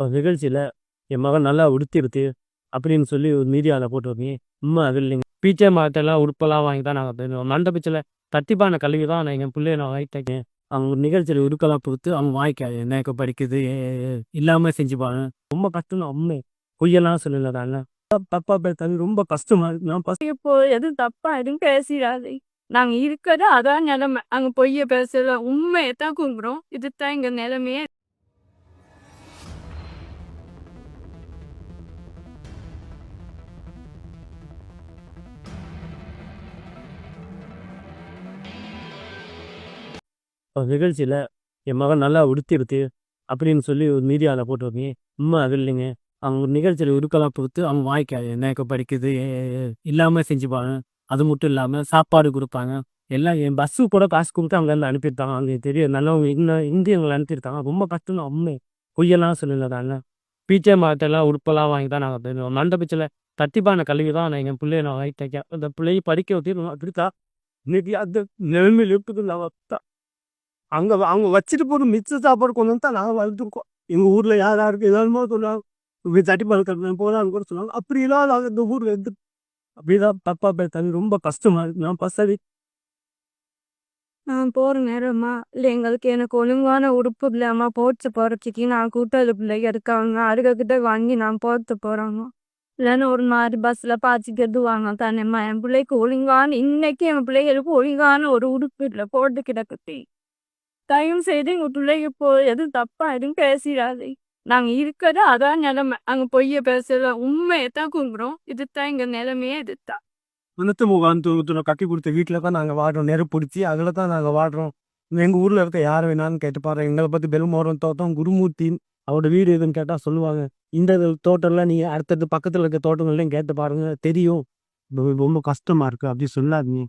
ஒரு நிகழ்ச்சியில் என் மகன் நல்லா உடுத்திருத்து அப்படின்னு சொல்லி ஒரு மீடியாவில் போட்டுருக்கீங்க. உண்மை அது இல்லைங்க. பீச்சே மரத்தெல்லாம் உடுப்பெல்லாம் வாங்கி தான் நாங்கள் தருவோம் மண்ட தட்டிப்பான கல்வி தான் நான் எங்கள் பிள்ளைய நான் வாங்கிட்டேன் அவங்க நிகழ்ச்சியில் உருக்கெல்லாம் கொடுத்து அவங்க வாங்கிக்காது என்ன படிக்குது? இல்லாமல் செஞ்சுப்பாங்க ரொம்ப கஷ்டம் உண்மை. பொய்யெல்லாம் சொல்லல தானே. தப்பா பேசுறது ரொம்ப கஷ்டமா இருக்கு. நான் பஸ் இப்போ எதுவும் தப்பா? எதுவும் பேசிடாது. நாங்க இருக்கிறது அதான் நிலைமை. அங்க பொய்ய பேசல உண்மையை தான் கும்பிடுறோம் இதுதான் எங்க நிலைமையே. நிகழ்ச்சியில் என் மகன் நல்லா உடுத்திருத்து அப்படின்னு சொல்லி ஒரு மீடியாவில் போட்டு உண்மை அது இல்லைங்க. அவங்க நிகழ்ச்சியில் உருக்கலாக கொடுத்து அவங்க வாங்கிக்காது என்ன படிக்குது இல்லாமல் செஞ்சுப்பாங்க அது மட்டும் இல்லாமல் சாப்பாடு கொடுப்பாங்க. எல்லாம் என் பஸ்ஸு கூட காசு கொடுத்து அங்கேருந்து அனுப்பியிருக்காங்க. அவங்க தெரியும் நல்லவங்க இன்னும் இந்தியவங்களை அனுப்பியிருக்காங்க. ரொம்ப கஷ்டம் உண்மை. பொய்யெல்லாம் சொல்லல தானே பீச்சே மரத்தெல்லாம் உடுப்பெல்லாம் வாங்கி தான் நாங்கள் தெரியும் மண்ட தட்டிப்பான கல்வி தான் நான் எங்கள் பிள்ளைய நான் வாங்கி தைக்க. அந்த பிள்ளையை படிக்க வச்சு அப்படித்தான் இன்னைக்கு அந்த நிலைமையில் இருக்குது நான் தான் அங்கே அவங்க வச்சுட்டு போகிற மிச்ச சாப்பாடு கொண்டு வந்து தான் நாங்கள் வளர்த்துருக்கோம் எங்கள் ஊரில் யார் யாருக்கு ஏதாவது சொல்லுவாங்க. இப்படி தட்டி பழக்கிறது போதான்னு கூட சொல்லுவாங்க. அப்படி இல்லாத இந்த ஊரில் இருந்து அப்படிதான் தப்பா பேசாது ரொம்ப கஷ்டமா இருக்கு. நான் பசவி. நான் போற நேரமா இல்லை எங்களுக்கு எனக்கு ஒழுங்கான உடுப்பு இல்லாம போட்டு போகிறதுக்கு நான் கூட்டாளி பிள்ளைங்க இருக்காங்க. அருகக்கிட்ட வாங்கி நான் போட்டு போறாங்க. இல்லைன்னு ஒரு மாதிரி பஸ்ல பாய்ச்சிக்கிறது வாங்க தானேம்மா. என் பிள்ளைக்கு ஒழுங்கான இன்னைக்கு என் பிள்ளைகளுக்கு ஒழுங்கான ஒரு உடுப்பு இல்லை போட்டு கிடக்குட்டி தயவு செய்து எங்க பிள்ளைங்க போ எதுவும் தப்பா எதுவும் பேசிடாதே. நாங்க இருக்கிறது அதான் நிலைமை. அங்க பொய்ய பேசல உண்மையை தான் கும்பிடுறோம் இதுதான் எங்க நிலைமையே இதுதான். மனத்து முகாம் தூரத்துல கட்டி கொடுத்த வீட்டில் தான் நாங்கள் வாடுறோம். நெருப்பிடிச்சி அதில் தான் நாங்கள் வாடுறோம். எங்கள் ஊரில் இருக்க யார் வேணாலும் கேட்டு பாரு எங்களை பற்றி பெருமோரம் தோட்டம் குருமூர்த்தி அவரோட வீடு எதுன்னு கேட்டால் சொல்லுவாங்க. இந்த தோட்டம்லாம் நீங்கள் அடுத்தடுத்து பக்கத்தில் இருக்க தோட்டங்கள்லையும் கேட்டு பாருங்க. தெரியும். ரொம்ப- ரொம்ப கஷ்டமா இருக்கு. அப்படி சொல்லாதீங்க.